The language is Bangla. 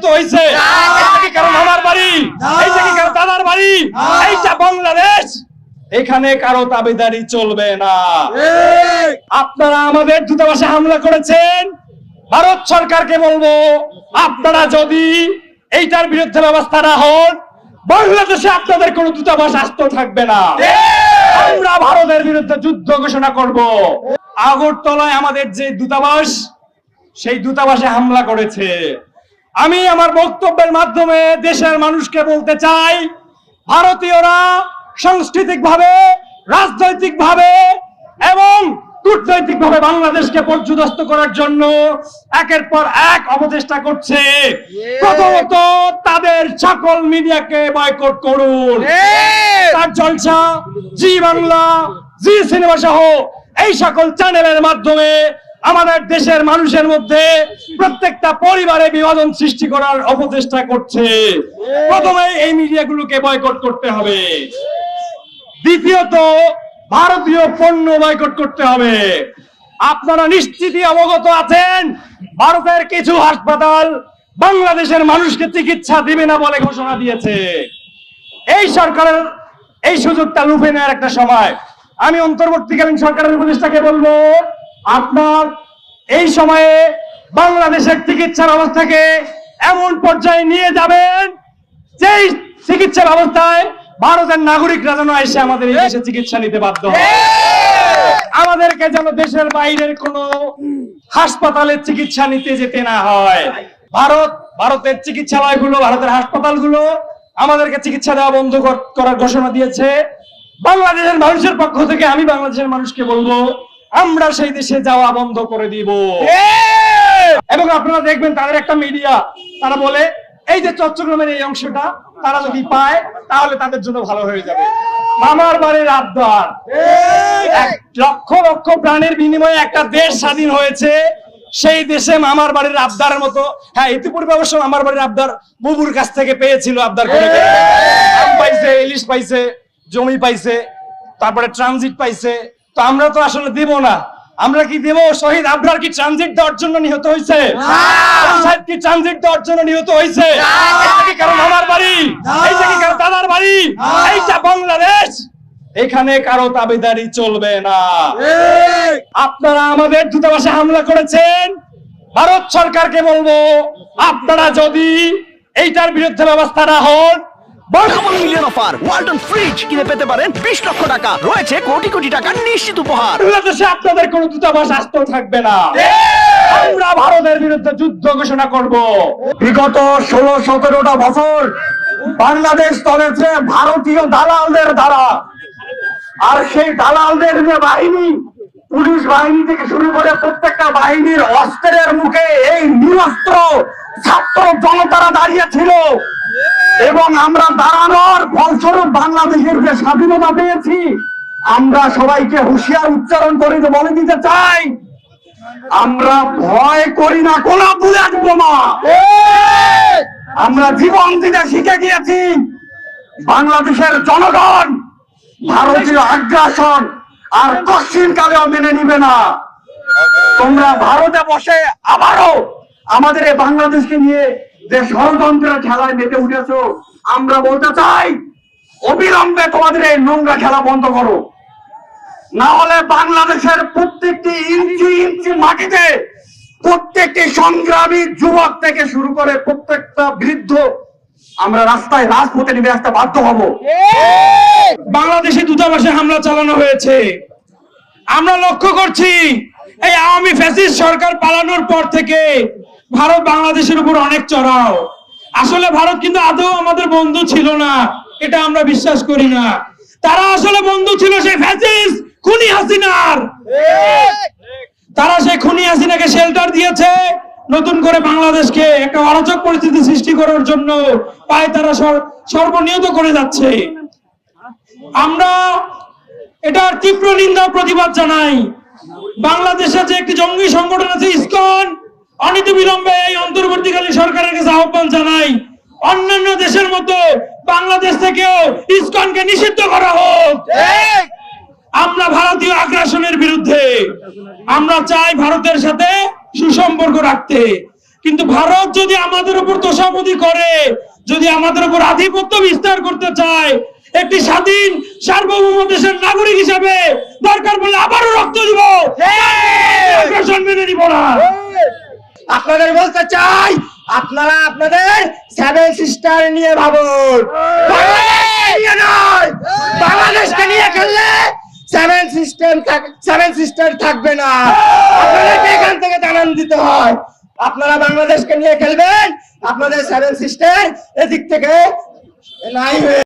নিহত হয়েছে কারণ আমার বাড়ি? এইটা কি কারণ দাদার বাড়ি? এইটা বাংলাদেশ। এখানে কারও দাবিদারি চলবে না। আপনারা আমাদের দূতাবাসে হামলা করেছেন। ভারত সরকারকে বলব আপনারা যদি এইটার বিরুদ্ধে ব্যবস্থা না হন বাংলাদেশে আপনাদের কোনো দূতাবাস আসতে থাকবে না। আমরা ভারতের বিরুদ্ধে যুদ্ধ ঘোষণা করব। আগরতলায় আমাদের যে দূতাবাস সেই দূতাবাসে হামলা করেছে। আমি আমার বক্তব্যের মাধ্যমে দেশের মানুষকে বলতে চাই ভারতীয়রা সাংস্কৃতিক ভাবে রাজনৈতিক ভাবে এবং কূটনৈতিক ভাবে বাংলাদেশকে পর্যদস্ত করার জন্য একের পর এক অপচেষ্টা করছে। প্রথমত তাদের সকল মিডিয়াকে বয়কট করুন। তার জলসা জি বাংলা জি সিনেমা সহ এই সকল চ্যানেলের মাধ্যমে আমাদের দেশের মানুষের মধ্যে প্রত্যেকটা পরিবারে বিভাজন সৃষ্টি করার অপচেষ্টা করছে। প্রথমে এই মিডিয়াগুলোকে বয়কট করতে হবে। দ্বিতীয়ত, ভারতীয় পণ্য বয়কট করতে হবে। আপনারা নিশ্চিতই অবগত আছেন, ভারতের কিছু হাসপাতাল বাংলাদেশের মানুষকে চিকিৎসা দিবে না বলে ঘোষণা দিয়েছে। এই সরকারের, এই সুযোগটা লুফে নেওয়ার একটা সময়। আমি অন্তর্বর্তীকালীন সরকারের উপদেষ্টাকে বলব আপনার এই সময়ে বাংলাদেশের চিকিৎসা ব্যবস্থাকে এমন পর্যায়ে নিয়ে যাবেন, যেই চিকিৎসা ব্যবস্থায় ভারতের নাগরিকরা যেন এসে আমাদের এই দেশে চিকিৎসা নিতে বাধ্য আমাদেরকে যেন দেশের বাইরের কোন হাসপাতালে চিকিৎসা নিতে যেতে না হয়। ভারত, ভারতের চিকিৎসালয়গুলো, ভারতের হাসপাতালগুলো আমাদেরকে চিকিৎসা দেওয়া বন্ধ করার ঘোষণা দিয়েছে। বাংলাদেশের মানুষের পক্ষ থেকে আমি বাংলাদেশের মানুষকে বলব আমরা সেই দেশে যাওয়া বন্ধ করে দিব। এবং আপনারা দেখবেন তাদের একটা মিডিয়া তারা বলে এই যে চট্টগ্রামের এই অংশটা তারা যদি পায় তাহলে তাদের জন্য ভালো হয়ে যাবে। মামার বাড়ির আবদার। লক্ষ লক্ষ প্রাণের বিনিময়ে একটা দেশ স্বাধীন হয়েছে। সেই দেশে মামার বাড়ির আবদারের মতো হ্যাঁ ইতিপূর্বে অবশ্য মামার বাড়ির আবদার বুবুর কাছ থেকে পেয়েছিল আবদার করে। পাইছে ইলিশ পাইছে জমি পাইছে তারপরে ট্রানজিট পাইছে তো আমরা তো আসলে দিব না। আমরা কি দেব? শহীদ আবরার কি ট্রানজিট দেওয়ার জন্য নিহত হয়েছে? আবু কি ট্রানজিট দেওয়ার জন্য নিহত হয়েছে? এটা কি কারণ আমার বাড়ি? এইটা কি কারণ দাদার বাড়ি? এইটা বাংলাদেশ। এখানে কারও দাবিদারি চলবে না। আপনারা আমাদের দূতাবাসে হামলা করেছেন। ভারত সরকারকে বলব আপনারা যদি এইটার বিরুদ্ধে ব্যবস্থা না হন বাং- মিলিয়ন অফার। ওয়ালটন ফ্রিজ কিনে পেতে পারেন বিশ লক্ষ টাকা। রয়েছে কোটি কোটি টাকার নিশ্চিত উপহার। বাংলাদেশে আপনাদের কোনো দূতাবাস আসতেও থাকবে না। আমরা ভারতের বিরুদ্ধে যুদ্ধ ঘোষণা করব। বিগত ষোলো সতেরোটা বছর বাংলাদেশ চলেছে ভারতীয় দালালদের দ্বারা। আর সেই দালালদের যে বাহিনী পুলিশ বাহিনী থেকে শুরু করে প্রত্যেকটা বাহিনীর অস্ত্রের মুখে এই নিরস্ত্র ছাত্র জনতারা দাঁড়িয়ে ছিল। এবং আমরা দাঁড়ানোর ফলস্বরূপ বাংলাদেশের যে স্বাধীনতা পেয়েছি, আমরা সবাইকে হুঁশিয়ার উচ্চারণ করে বলে দিতে চাই, আমরা ভয় করি না, কোন বুলেট বোমা আমরা জীবন দিতে শিখে গিয়েছি, বাংলাদেশের জনগণ, ভারতীয় আগ্রাসন আর কালেও মেনে নিবে না। তোমরা ভারতে বসে আবারও আমাদের এই বাংলাদেশকে নিয়ে যে ষড়যন্ত্রের খেলায় মেতে উঠেছো, আমরা বলতে চাই, অবিলম্বে তোমাদের এই নোংরা খেলা বন্ধ করো। না হলে বাংলাদেশের প্রত্যেকটি ইঞ্চি ইঞ্চি মাটিতে প্রত্যেকটি সংগ্রামী যুবক থেকে শুরু করে প্রত্যেকটা বৃদ্ধ আমরা রাস্তায় রাজপথে নেমে আসতে বাধ্য হব। বাংলাদেশে দূতাবাসে হামলা চালানো হয়েছে। আমরা লক্ষ্য করছি, এই আওয়ামী ফ্যাসিস্ট সরকার পালানোর পর থেকে ভারত বাংলাদেশের উপর অনেক চড়াও। আসলে ভারত কিন্তু আদৌ আমাদের বন্ধু ছিল না, এটা আমরা বিশ্বাস করি না। তারা আসলে বন্ধু ছিল সেই ফ্যাসিস্ট খুনি হাসিনার। তারা সেই খুনি হাসিনাকে শেল্টার দিয়েছে, নতুন করে বাংলাদেশকে একটা অরাজক পরিস্থিতি সৃষ্টি করার জন্য পায় তারা সর্বনিয়ত করে যাচ্ছে। আমরা এটার তীব্র নিন্দা প্রতিবাদ জানাই। বাংলাদেশে যে একটি জঙ্গি সংগঠন আছে, ইসকন অনীতি বিলম্বে এই অন্তর্বর্তীকালীন সরকারের কাছে আহ্বান জানাই অন্যান্য দেশের মতো বাংলাদেশ থেকেও ইসকনকে নিষিদ্ধ করা হোক। আমরা ভারতীয় আগ্রাসনের বিরুদ্ধে আমরা চাই ভারতের সাথে সুসম্পর্ক রাখতে। কিন্তু ভারত যদি আমাদের উপর তোষামতি করে যদি আমাদের উপর আধিপত্য বিস্তার করতে চায় একটি স্বাধীন সার্বভৌম দেশের নাগরিক হিসাবে দরকার বলে আবারও রক্ত দিব। আগ্রাসন মেনে নিব না। আপনাদের বলতে চাই আপনারা আপনাদের সেভেন সিস্টার নিয়ে ভাবুন। বাংলাদেশকে নিয়ে খেললে সেভেন সিস্টেম সেভেন সিস্টার থাকবে না। আপনাদেরকে এখান থেকে জানান দিতে হয়। আপনারা বাংলাদেশকে নিয়ে খেলবেন, আপনাদের সেভেন সিস্টার এদিক থেকে নাই হয়ে